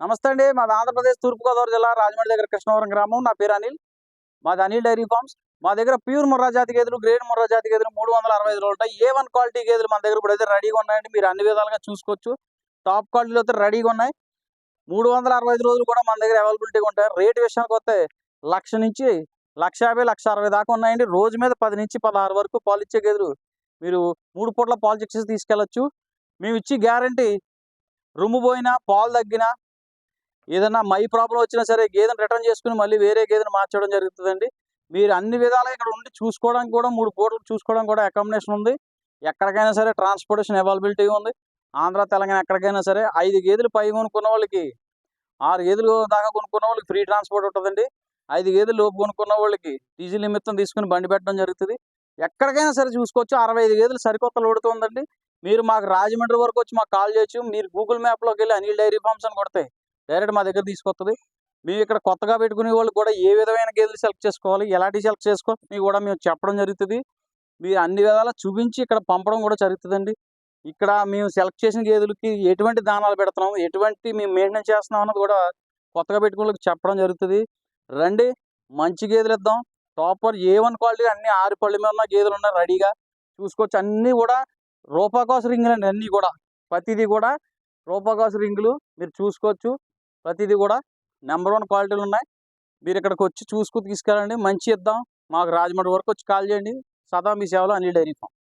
నమస్తే అండి. మాది ఆంధ్రప్రదేశ్ తూర్పుగోదావరి జిల్లా రాజమండ్రి దగ్గర కృష్ణవరం గ్రామం. నా పేరు అనిల్. మాది అనిల్ డైరీ ఫార్మ్స్. మా దగ్గర ప్యూర్ ముర్రా జాతి గేదెలు గ్రేడ్ ముర్రా జాతి గేదెలు మూడు వందల అరవై ఐదులో ఉంటాయి. ఏ వన్ క్వాలిటీ గేదెలు మన దగ్గర ఇప్పుడు అయితే రెడీగా ఉన్నాయండి. మీరు అన్ని విధాలుగా చూసుకోవచ్చు. టాప్ క్వాలిటీలో అయితే రెడీగా ఉన్నాయి. మూడు వందల అరవై ఐదు రోజులు కూడా మన దగ్గర అవైలబిలిటీగా ఉంటాయి. రేట్ విషయానికి వస్తే లక్ష నుంచి లక్ష యాభై లక్ష అరవై దాకా ఉన్నాయండి. రోజు మీద పది నుంచి పదహారు వరకు పాలు ఇచ్చే గేదెలు మీరు మూడు పూట్ల పాలు చెక్ చేసి తీసుకెళ్ళచ్చు. మేము ఇచ్చి గ్యారంటీ రుమ్ము పోయినా పాలు తగ్గినా ఏదైనా మై ప్రాబ్లం వచ్చినా సరే గేదెను రిటర్న్ చేసుకుని మళ్ళీ వేరే గేదెను మార్చడం జరుగుతుందండి. మీరు అన్ని విధాలుగా ఇక్కడ ఉండి చూసుకోవడానికి కూడా మూడు పూటలు చూసుకోవడానికి కూడా అకామిడేషన్ ఉంది. ఎక్కడికైనా సరే ట్రాన్స్పోర్టేషన్ అవైలబిలిటీ ఉంది. ఆంధ్ర తెలంగాణ ఎక్కడికైనా సరే ఐదు గేదెలు పై కొనుక్కున్న వాళ్ళకి ఆరు గేదెలు దాకా కొనుక్కున్న వాళ్ళకి ఫ్రీ ట్రాన్స్పోర్ట్ ఉంటుందండి. ఐదు గేదెలు లోపు కొనుక్కున్న వాళ్ళకి డీజిల్ నిమిత్తం తీసుకుని బండి పెట్టడం జరుగుతుంది. ఎక్కడికైనా సరే చూసుకోవచ్చు. అరవై ఐదు గేదెలు సరికొత్త లోడుతూ ఉందండి. మీరు మాకు రాజమండ్రి వరకు వచ్చి మాకు కాల్ చేయొచ్చు. మీరు గూగుల్ మ్యాప్లోకి వెళ్ళి అనిల్ డైరీ ఫార్మ్స్ అని కొడతాయి డైరెక్ట్ మా దగ్గర తీసుకొస్తుంది మేము ఇక్కడ కొత్తగా పెట్టుకునే వాళ్ళు కూడా ఏ విధమైన గేదెలు సెలెక్ట్ చేసుకోవాలి ఎలాంటి సెలెక్ట్ చేసుకోవాలి మీకు కూడా మేము చెప్పడం జరుగుతుంది. మీ అన్ని విధాలా చూపించి ఇక్కడ పంపడం కూడా జరుగుతుందండి. ఇక్కడ మేము సెలెక్ట్ చేసిన గేదెలకి ఎటువంటి దానాలు పెడుతున్నాము ఎటువంటి మేము మెయింటెనెన్స్ చేస్తున్నాం అన్నది కూడా కొత్తగా పెట్టుకునే వాళ్ళకి చెప్పడం జరుగుతుంది. రండి మంచి గేదెలు ఇద్దాం. టాపర్ ఏ వన్ క్వాలిటీ అన్ని ఆరు పళ్ళ మీద ఉన్న గేదెలు ఉన్నాయి రెడీగా. చూసుకోవచ్చు. అన్నీ కూడా రూపాకోస రింగులు అండి అన్నీ కూడా. ప్రతిదీ కూడా రూపాకోస రింగులు మీరు చూసుకోవచ్చు. ప్రతిదీ కూడా నెంబర్ వన్ క్వాలిటీలు ఉన్నాయి. మీరు ఇక్కడికి వచ్చి చూసుకుని తీసుకెళ్ళండి. మంచి ఇద్దాం. మాకు రాజమండ్రి వరకు వచ్చి కాల్ చేయండి. సదా మీ సేవలో అనిల్ డైరీ ఫామ్.